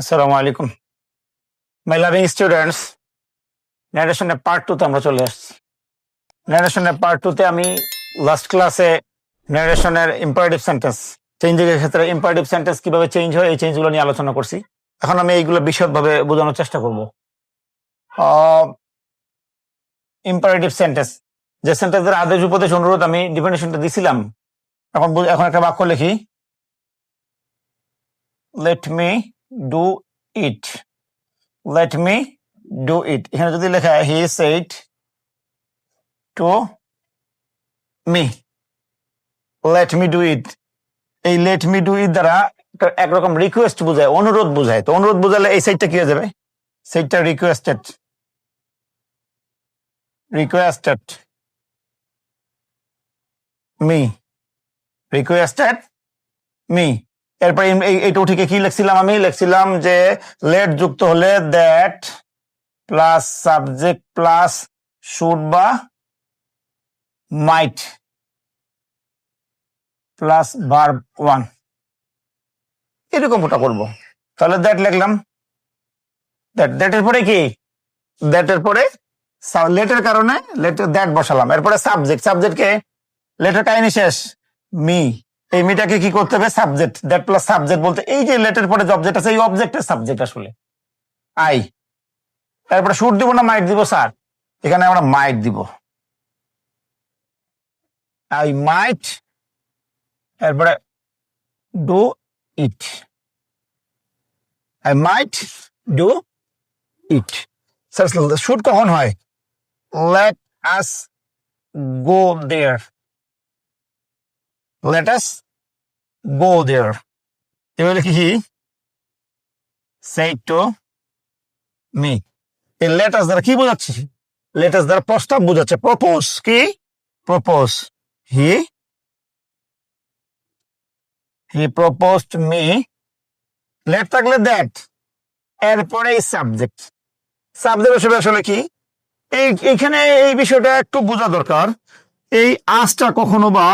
আসসালামু আলাইকুম। My loving students ন্যারেশনের পার্ট টুতে আমরা চলে আসছি। ন্যারেশনের পার্ট টুতে আমি লাস্ট ক্লাসে ন্যারেশনের ইম্পারেটিভ সেন্টেন্স চেঞ্জিংয়ের ক্ষেত্রে ইম্পারেটিভ সেন্টেন্স কীভাবে চেঞ্জ হয়, এই চেঞ্জগুলো নিয়ে আলোচনা করছি। এখন আমি এইগুলো বিশদভাবে বোঝানোর চেষ্টা করব। ইম্পারেটিভ সেন্টেন্স যে সেন্টেন্সের আদেশ, উপদেশ, অনুরোধ আমি ডিফিনেশনটা দিছিলাম। এখন এখন একটা বাক্য লিখি। Let me do it let me do it এখানে যদি লেখা he said to me let me do it এই লেট মি ডু ইট দ্বারা একরকম রিকোয়েস্ট বোঝায়, অনুরোধ বোঝায়। তো অনুরোধ বোঝালে এই সাইডটা কি হয়ে যাবে? সাইডটা requested requested me requested me এরপর এই- এই- এইটা উঠিকে কি লিখছিলাম আমি? লিখছিলাম যে লেট যুক্ত হলে that plus subject plus should বা মাইট প্লাস ভার্ব ওয়ান এরকম ওটা করব। তাহলে দ্যাট লিখলাম। দ্যাট দ্যাটের পরে কি? দ্যাটের পরে লেটের কারণে লেটের দ্যাট বসালাম। এরপরে সাবজেক্ট সাবজেক্টকে লেটার কাহিনী শেষ। মি এই মিটাকে কি করতে হবে? সাবজেক্ট দ্যাট প্লাস সাবজেক্ট বলতে এই যে লেটের পরে যে অবজেক্ট আছে এই অবজেক্টের সাবজেক্ট আসলে। আই। তারপরে শুট দিব না মাইট দিব স্যার এখানে আমরা মাইট দিব। আই মাইট এরপরে do it I might do it sir shoot কখন হয়? Let us go there us go there. এবার লিখি say to me. এই লেটাস দ্বারা কি বোঝাচ্ছি? লেটাস দ্বারা প্রস্তাব বোঝাচ্ছে। প্রপোজ কি? Propose he he proposed me let থাকলে দ্যাট এরপরে এই সাবজেক্ট সাবজেক্ট হিসেবে আসলে কি? এই এখানে এই বিষয়টা একটু বোঝা দরকার। এই আঁচটা কখনো বা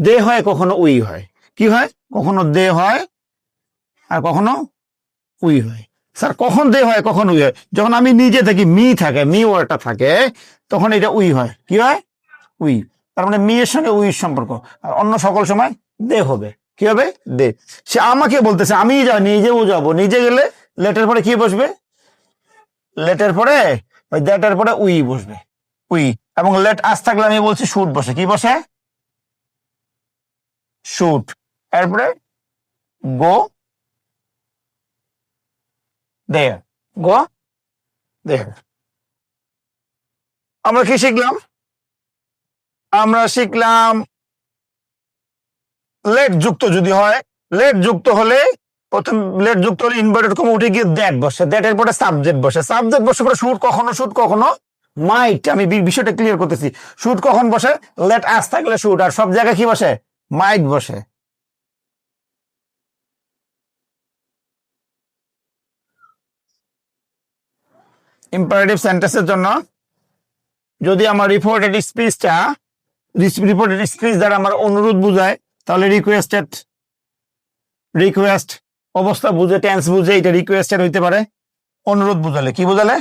দে হয়, কখনো উই হয়। কি হয়? কখনো দে হয় আর কখনো উই হয়। স্যার, কখন দে হয়, কখন উই হয়? যখন আমি নিজে থাকি, মি থাকে, মি ওয়ার্ডটা থাকে, তখন এটা উই হয়। কি হয়? উই। তার মানে মেয়ের সঙ্গে উই সম্পর্ক। আর অন্য সকল সময় দে হবে। কি হবে? দে। সে আমাকে বলতেছে, আমি যা নিজেও যাব। নিজে গেলে লেটার পরে কি বসবে? লেটার পরে, ওই দ্যাটের পরে উই বসবে। উই। এবং লেট আস থাকলে আমি বলছি, শুট বসে। কি বসে? শুট এরপরে গো দেয়ার গো দেয়ার আমরা কি শিখলাম? আমরা শিখলাম লেট যুক্ত যদি হয় লেট যুক্ত হলে প্রথম লেট যুক্ত হলে ইনভার্টেড কমে উঠে গিয়ে দ্যাট বসে। দ্যাটের পরে সাবজেক্ট বসে। সাবজেক্ট বসে পরে শুট কখনো শুট কখনো মাইট আমি বিষয়টা ক্লিয়ার করতেছি। শুট কখন বসে? লেট আস থাকলে শুট আর সব জায়গায় কি বসে? মাইট বসে। ইম্পারেটিভ সেন্টেন্সের জন্য যদি আমার রিপোর্টেড স্পিচটা রিপোর্টেড স্পিচ দ্বারা আমার অনুরোধ বুঝায়, তাহলে রিকোয়েস্টেড রিকোয়েস্ট অবস্থা বুঝে টেন্স বুঝে, এটা রিকোয়েস্টেড হইতে পারে। অনুরোধ বুঝালে কি বুঝালে?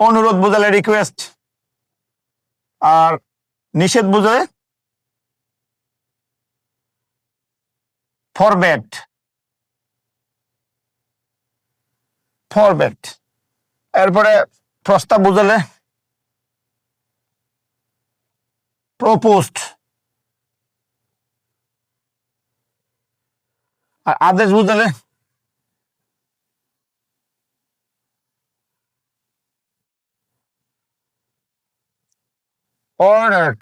অনুরোধ বুঝালে রিকোয়েস্ট আর নিষেধ বুঝালে ফরবেট ফরবেট এরপরে প্রস্তাব বুঝালে প্রপোস্ট আর আদেশ বুঝালে অর্ডার্ড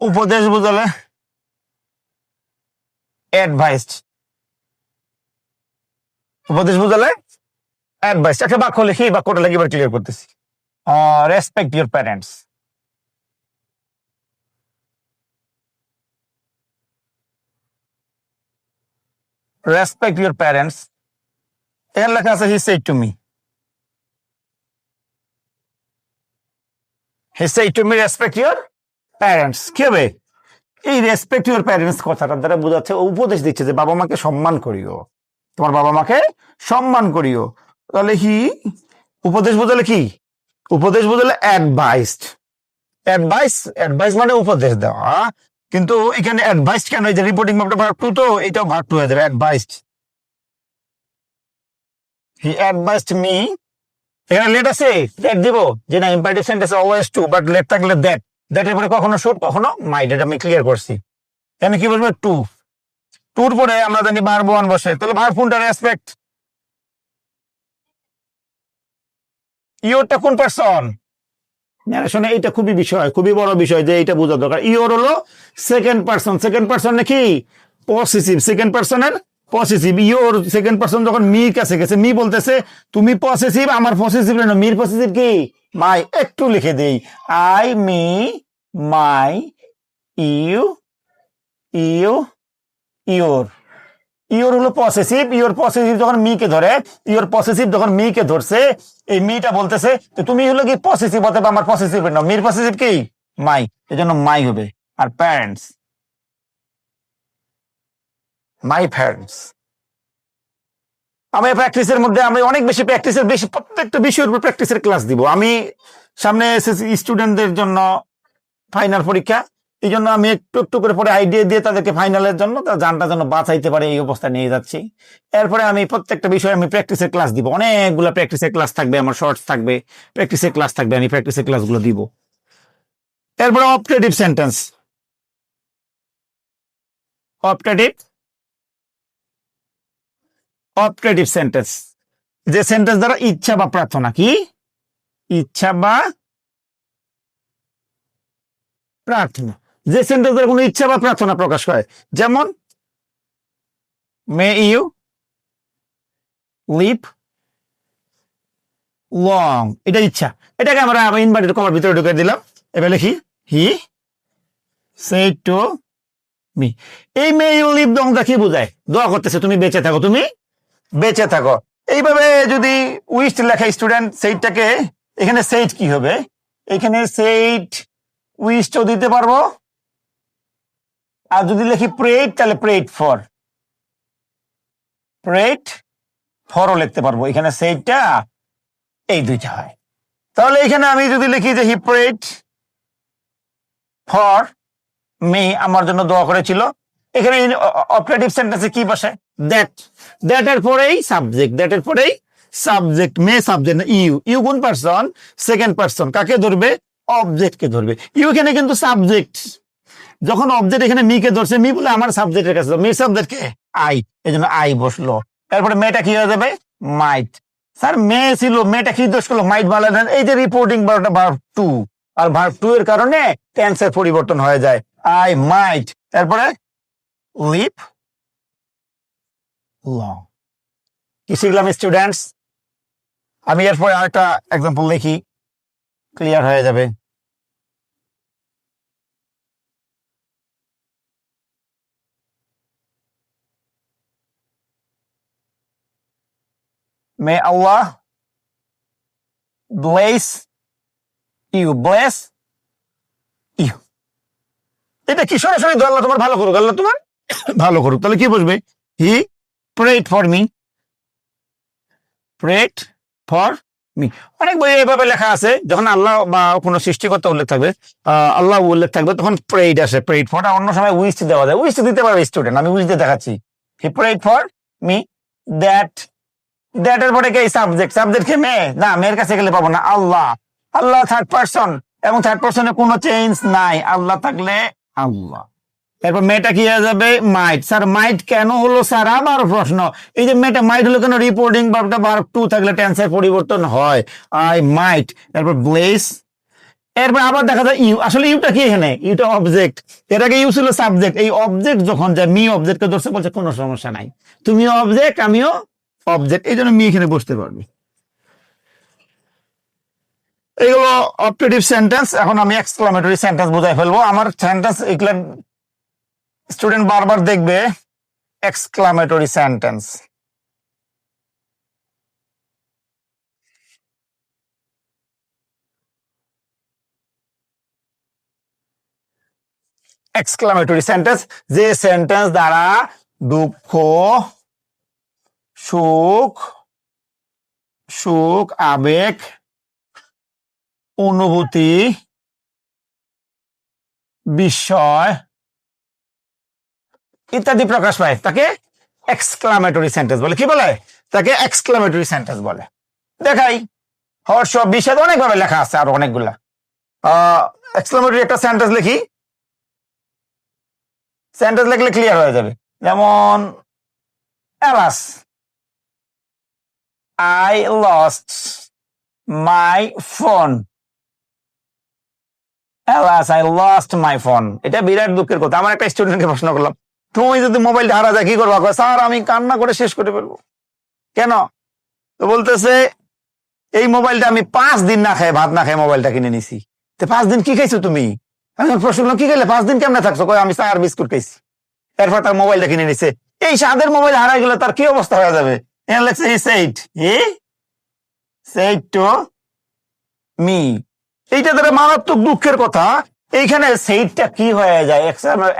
উপদেশ বুঝালে? অ্যাডভাইসড উপদেশ বুঝালে? অ্যাডভাইস একটা বাক্য লিখি বাক্যটা লিখে এবার ক্লিয়ার করতেছি। Respect your parents respect your parents এখানে লেখা আছে he said to me he said to me respect your parents কি হবে? এই রেসপেক্ট ইউর প্যারেন্টস কথাটা দ্বারা বোঝাচ্ছে উপদেশ দিচ্ছে যে বাবা মাকে সম্মান করিও। তোমার বাবা মাকে সম্মান করিও। তাহলে কি? উপদেশ বোঝালে কি? উপদেশ বোঝালে অ্যাডভাইসড অ্যাডভাইস অ্যাডভাইস মানে উপদেশ দেওয়া। কিন্তু এখানে অ্যাডভাইস কেন? এই যে রিপোর্টিং ভাবটা ভার্ব টু তো, এটাও ভার্ব টু হয়ে যাবে। অ্যাডভাইসড হি অ্যাডভাইসড মি এখানে লেট আছে? লেট দিব। যে না imperative sentence always two but let থাকলে দ্যাট দ্যাটের পরে কখনো শুট কখনো মাইড এটা আমি ক্লিয়ার করছি। এখানে কি বলব? টু টুর পরে আমরা জানি ভার্ব ওয়ান বসে। তাহলে ভার্ব কোনটা রেসপেক্ট ইওরটা কোন পারসন ন্যারেশনে এইটা খুবই বিষয়, খুবই বড় বিষয় যে এটা বোঝা দরকার। ইওর হলো সেকেন্ড পারসন সেকেন্ড পারসন নাকি পসিটিভ সেকেন্ড পারসনের পসেসিভ ইওর সেকেন্ড পারসন যখন মির কাছে গেছে মি বলতেছে, তুমি পসেসিভ আমার পসেসিভ না মির পসেসিভ কি? মাই একটু লিখে দেই। I me my you you your your হলো পসেসিভ ইওর পসেসিভ যখন মিকে ধরে ইওর পসেসিভ যখন মিকে ধরছে, এই মিটা বলতেছে, তো তুমি হলো কি পসেসিভ হতে আমার পসেসিভ না মির পসেসিভ কি? মাই এজন্য মাই হবে। আর প্যারেন্টস মাই প্যারেন্টস আমি প্র্যাকটিসের মধ্যে আমি অনেক বেশি প্র্যাকটিসের বেশি প্রত্যেকটা বিষয়ের উপর প্র্যাকটিসের ক্লাস দিব। আমি সামনে স্টুডেন্টদের জন্য ফাইনাল পরীক্ষা। এই জন্য আমি একটু একটু করে পরে আইডিয়া দিয়ে তাদেরকে ফাইনালের জন্য তার জানটা যেন বাঁচাইতে পারে এই অবস্থায় নিয়ে যাচ্ছি। এরপরে আমি প্রত্যেকটা বিষয়ে আমি প্র্যাকটিসের ক্লাস দিব। অনেকগুলো প্র্যাকটিসের ক্লাস থাকবে, আমার শর্টস থাকবে প্র্যাকটিসের ক্লাস থাকবে, আমি প্র্যাকটিসের ক্লাসগুলো দিব। এরপরে optative sentence optative optative sentence যে সেন্টেন্স দ্বারা ইচ্ছা বা প্রার্থনা, কি? ইচ্ছা বা প্রার্থনা। যে সেন্টেন্স দ্বারা কোনো ইচ্ছা বা প্রার্থনা প্রকাশ করে, যেমন মে ইউ লিপ লং এটা ইচ্ছা। এটাকে আমরা ইনভার্টেড কমার ভিতরে ঢুকে দিলাম। এবার লিখি হি সে টু মি এই মে ইউ লিভ লংটা কি বোঝায়? দোয়া করতেছে, তুমি বেঁচে থাকো, তুমি বেঁচে থাকো। এইভাবে যদি উইস্ট লেখা স্টুডেন্ট সেইটাকে এখানে সেইট কি হবে? এখানে সেইট উইস্টও দিতে পারব। আর যদি লিখি প্রেট, তাহলে প্রেট ফর। প্রেট ফরও লিখতে পারব। এখানে সেইটটা, এই দুইটা হয়। তাহলে এখানে আমি যদি লিখি যে হি প্রেট ফর মি আমার জন্য দোয়া করেছিল। এখানে অপারেটিভ সেন্টেন্সে কি বসে? দ্যাট দ্যাট এর পরেই সাবজেক্ট দ্যাট এর পরেই subject may subject you you কোন পারসন সেকেন্ড পারসন কাকে ধরবে? অবজেক্টকে ধরবে। ইউ এখানে কিন্তু সাবজেক্ট যখন অবজেক্ট এখানে মি কে ধরছে মি বলে আমার সাবজেক্টের কাছে মি সাবজেক্ট কে? আই এই জন্য আই বসল তারপরে মেয়েটা কি হয়ে যাবে? মাইট স্যার মেয়ে ছিল মেয়েটা কি দোষ করল? মাইট বলা এই যে রিপোর্টিং বারোটা ভার্ব টু আর ভার্ব টু এর কারণে টেন্সের পরিবর্তন হয়ে যায়। আই মাইট তারপরে লিপ লং কি শিখলাম স্টুডেন্টস আমি এরপরে আরেকটা এক্সাম্পল দেখি ক্লিয়ার হয়ে যাবে May Allah bless you. Bless you. এটা কি সরাসরি আল্লাহ তোমার ভালো করুক, আল্লাহ তোমার ভালো করুক। তাহলে কি বসবে he prayed for me prayed for me অনেক বই এভাবে লেখা আছে। যখন আল্লাহ বা কোনো সৃষ্টিকর্তা উল্লেখ থাকবে আল্লাহ উল্লেখ থাকবে, তখন প্রেড আসে। প্রেড ফর অন্য সময় উইস্ট দেওয়া যায়। উইস্ট দিতে পারবে স্টুডেন্ট আমি উইস্ট দেখাচ্ছি। He prayed for me that that এর পরে কে? সাবজেক্ট সাবজেক্ট কে? মেয়ে। না, মেয়ের কাছে গেলে পাবো না। আল্লাহ। আল্লাহ থার্ড পার্সন এবং থার্ড পার্সনে কোনো চেঞ্জ নাই। আল্লাহ থাকলে আল্লাহ। এরপর মেয়েটা কি হয়ে যাবে? মাইট। স্যার, মাইট কেন হলো? স্যার আবার প্রশ্ন। এই যে মেয়েটা মাইট হলো কেন রিপোর্টিং বারটা বার টু থাকলে টেন্সের পরিবর্তন হয়? I, might. এরপর ব্লেস এরপর আবার দেখা যায় ইউ। আসলে ইউটা কি এখানে? ইউটা অবজেক্ট এর আগে ইউ ছিল সাবজেক্ট এই অবজেক্ট যখন যায় মি অবজেক্টকে ধরছে, বলছে, কোনো সমস্যা নাই। তুমিও অবজেক্ট আমিও অবজেক্ট এই জন্য মি এখানে বসতে পারবে। এইগুলো অপটেটিভ সেন্টেন্স এখন আমি এক্সক্লামেটরি সেন্টেন্স বোঝাই ফেলব। আমার সেন্টেন্স এগুলো স্টুডেন্ট বারবার দেখবে এক্সক্লামেটরি সেন্টেন্স এক্সক্লামেটরি সেন্টেন্স যে সেন্টেন্স দ্বারা দুঃখ, সুখ সুখ, আবেগ, অনুভূতি, বিস্ময় ইত্যাদি প্রকাশ পায়। তাকে এক্সক্লামেটরি সেন্টেন্স বলে। কি বলে? তাকে এক্সক্লামেটরি সেন্টেন্স বলে। দেখাই। হর্ষ, বিষাদ অনেকভাবে লেখা আছে আরও অনেকগুলা। এক্সক্লামেটরি একটা সেন্টেন্স লিখি। সেন্টেন্স লিখলে ক্লিয়ার হয়ে যাবে। যেমন alas I lost my phone alas I lost my phone এটা বিরাট দুঃখের কথা। আমার একটা স্টুডেন্টকে প্রশ্ন করলাম। তুমি যদি মোবাইলটা হারা যায়, কি করব? স্যার, আমি কান্না করে শেষ করে ফেলব। কেন? তো বলতেছে, এই মোবাইলটা আমি পাঁচ দিন না খাই ভাত না খাই মোবাইলটা কিনে নিছি। তো পাঁচ দিন কি খাইছো তুমি? আমি প্রশ্ন কি খাইলে? পাঁচ দিন কেমনে থাকছো? কয়, আমি বিস্কুট খাইছি। এরপর তার মোবাইলটা কিনে নিছে। এই সাদের মোবাইল হারাই গেলে তার কি অবস্থা হয়ে যাবে? সেইট হি সেইট মি এইটা তারা মারাত্মক দুঃখের কথা। এইখানে সেইটটা কি হয়ে যায়?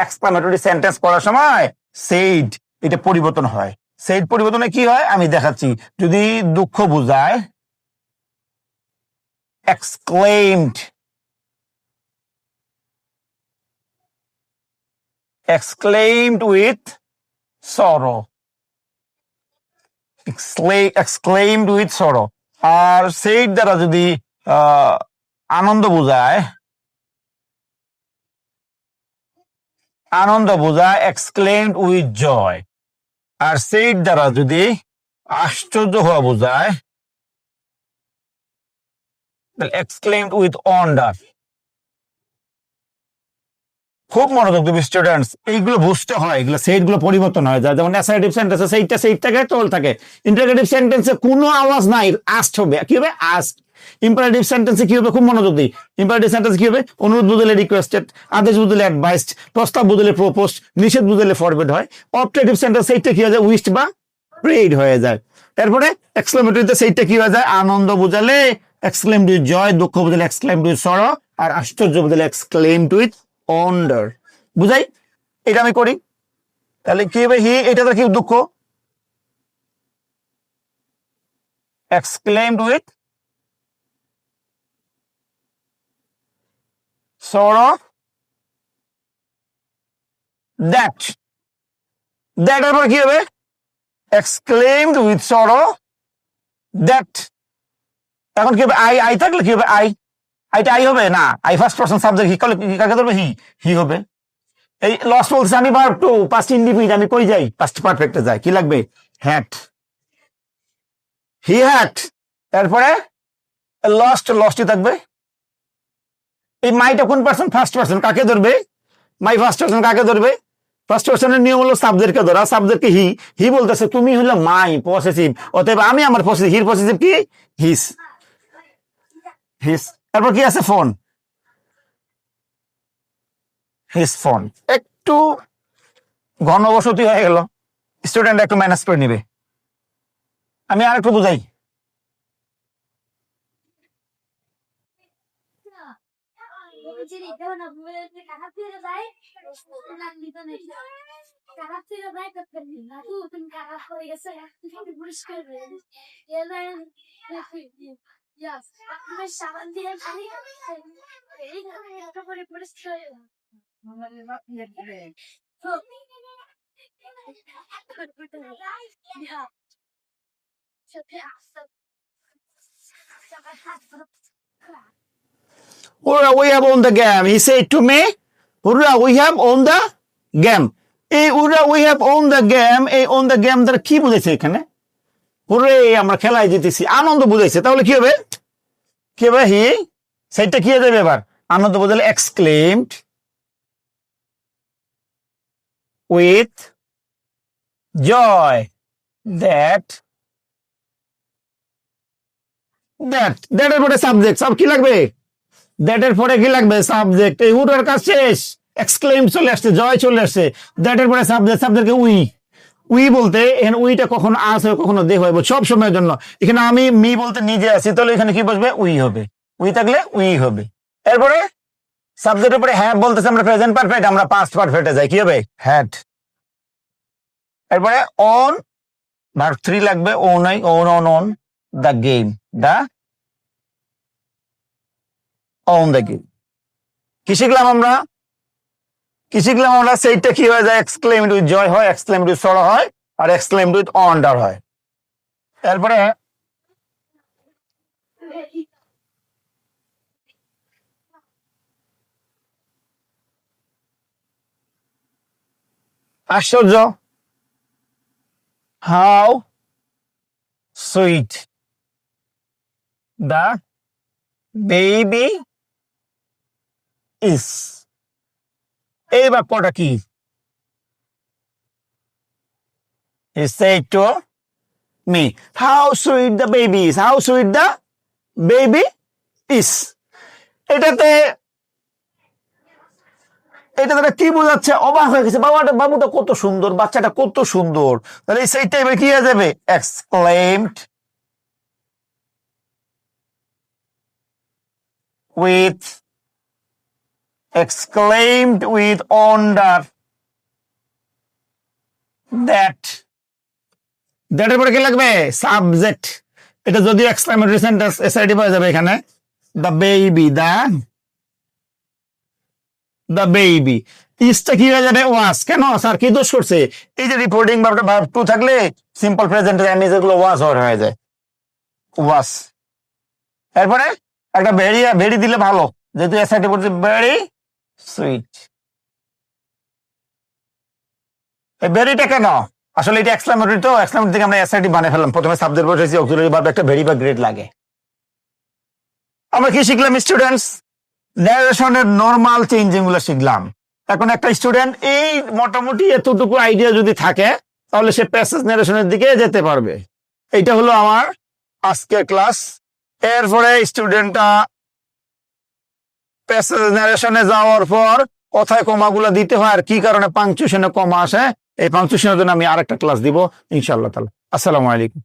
এক্সক্লামেটরি সেন্টেন্স করার সময় সেইট এটা পরিবর্তন হয়। সেইট পরিবর্তনে কি হয়? আমি দেখাচ্ছি। যদি দুঃখ বুঝায়, exclaimed with sorrow. Excla- exclaimed with sorrow. আর সেই দ্বারা যদি আনন্দ বোঝায় আনন্দ বোঝায় exclaimed with joy. আর সেই দ্বারা যদি আশ্চর্য হওয়া বোঝায় exclaimed with wonder খুব মনোযোগ দেবে স্টুডেন্টস এইগুলো বুঝতে হয়, এগুলো সেটগুলো পরিবর্তন হয়। যায় যেমন অ্যাসাইটিভ সেন্টেন্সে সেইটা সেইট থাকে। থাকে ইন্টারগেটিভ সেন্টেন্সে কোনো আওয়াজ নাই আস্ট হবে। কি হবে? আস্ট ইম্পারেটিভ সেন্টেন্সে কি হবে? খুব মনোযোগ দিই। ইম্পারেটিভ সেন্টেন্স কি হবে? অনুরোধ বদলে রিকোয়েস্টেড আদেশ বুঝলে অ্যাডভাইসড প্রস্তাব বুঝলে প্রপোস্ট নিষেধ বুঝলে ফরওয়ার্ড হয়। অপটেটিভ সেন্টেন্স সেইটা কি হয়ে যায়? উইস্ট বা প্রেড হয়ে যায়। তারপরে এক্সক্লেমেটরিতে সেইটা কি হয়ে যায়? আনন্দ বুঝালে এক্সক্লেম টু জয় দুঃখ বুঝালে এক্সক্লেম টু সর আর আশ্চর্য বুঝালে এক্সক্লেম টু উইথ অন্ডার বুঝাই? এটা আমি করি। তাহলে কি হবে? হি এটা তো কি দুঃখ। Exclaimed with sorrow that. That এর কি হবে? Exclaimed with sorrow that. এখন কি হবে? আই আই থাকলে কি হবে? আই আইটা আই হবে? না। I first person subject he কাকে ধরবে? হি হি হবে। এই লস বলছে আমি ভার্ব টু পাস্ট ইন্ডিফিনিট আমি কই যাই? পাস্ট পারফেক্টে যাই। কি লাগবে? হ্যাট হি হ্যাট তারপরে লস্ট লস্টই থাকবে? এই মাইটা কোন পার্সন ফার্স্ট পার্সন কাকে ধরবে? মাই ফার্স্ট পার্সন কাকে ধরবে? ফার্স্ট পার্সনের নিয়ম হলো সাবজেক্টকে ধরা। সাবজেক্টকে হি হি বলতেছে, তুমি হলো মাই পসেসিভ অতএব আমি আমার পসেসিভ হির পসেসিভ কি? হিস হিস তারপর কি আছে? ফোন হিস ফোন একটু ঘনবসতি হয়ে গেল। স্টুডেন্ট একটু ম্যানেজ করে নিবে। আমি আর একটু বুঝাই। Jadi kalau nak boleh kakak tidak baik, nak we have won the game. He said to me, Hurrah, we have won the game. এই hurrah, we have won the game. এই on the game দ্বারা কি বুঝাইছে এখানে? হুরে আমরা খেলায় জিতেছি। আনন্দ বুঝাইছে তাহলে কি হবে? কি হবে? হি সেটা কি যাবে এবার? আনন্দ বোঝালে exclaimed with joy that that দ্যাটের পরে সাবজেক্ট সব কি লাগবে? দ্যাটের পরে কি লাগবে? সাবজেক্ট এই উটার কাজ শেষ। এক্সক্লেম চলে আসছে, জয় চলে আসছে। দ্যাটের পরে সাবজেক্ট সাবজেক্টকে উই। উই বলতে এখানে উইটা কখনো আস হবে কখনো দে হবে সব সময়ের জন্য। এখানে আমি মি বলতে নিজে আছি, তাহলে এখানে কি বসবে? উই হবে। উই থাকলে উই হবে। এরপরে সাবজেক্টের উপরে হ্যাঁ বলতেছে, আমরা প্রেজেন্ট পারফেক্ট আমরা পাস্ট পারফেক্টে যাই। কি হবে? হ্যাড এরপরে অন ভার্ব থ্রি লাগবে ও নাই on on on the game the on game কি শিখলাম আমরা? কি শিখলাম আমরা? সেইটা কি হয়ে যায়? এক্সক্লেমড উইথ জয় হয় এক্সক্লেমড উইথ সরো হয়, আর এক্সক্লেমড উইথ অন্ডার হয়। এরপরে আশ্চর্য। How sweet the baby is এই বাক্যটা কি. এটাতে এটা তারা কি বোঝাচ্ছে? অবাক হয়ে গেছে। বাবাটা বাবুটা কত সুন্দর, বাচ্চাটা কত সুন্দর। তাহলে সেই টাইপের কি হয়ে যাবে? Exclaimed with exclaimed with wonder that এর পরে কি লাগবে? সাবজেক্ট এটা যদি এক্সক্লেমেটরি সেন্টেন্স এসআইডি পাওয়া যাবে এখানে। The baby the the baby ইসটা কি হয়ে যাবে? ওয়াস কেন? স্যার কি দোষ করছে? এই যে রিপোর্টিং ভাবটা ভাব টু থাকলে সিম্পল প্রেজেন্ট এমনি যেগুলো ওয়াস ওর হয়ে যায়। ওয়াস এরপরে একটা ভেড়ি ভেড়ি দিলে ভালো। যেহেতু এসআইডি পড়ছে ভেরি সুইট এই কেন? আসলে এটা এক্সক্লামেটরি তো থেকে আমরা এসআইডি বানিয়ে ফেললাম। প্রথমে সাবজেক্ট অক্সিলারি ভাবে একটা ভেরি বা গ্রেড লাগে। আমরা কি শিখলাম স্টুডেন্টস ন্যারেশনের নর্মাল চেঞ্জিংগুলো শিখলাম। এখন একটা স্টুডেন্ট এই মোটামুটি এতটুকু আইডিয়া যদি থাকে, তাহলে সে প্যাসেজ ন্যারেশনের দিকে যেতে পারবে। এইটা হলো আমার আজকের ক্লাস এরপরে স্টুডেন্টটা প্যাসেজ নারেশনে যাওয়ার পর কথায় কমাগুলো দিতে হয় আর কি কারণে পাংচুশনে কমা আসে। এই পাংচুশনের জন্য আমি আরেকটা ক্লাস দিব ইনশাল্লাহ তালা আসসালামু আলাইকুম।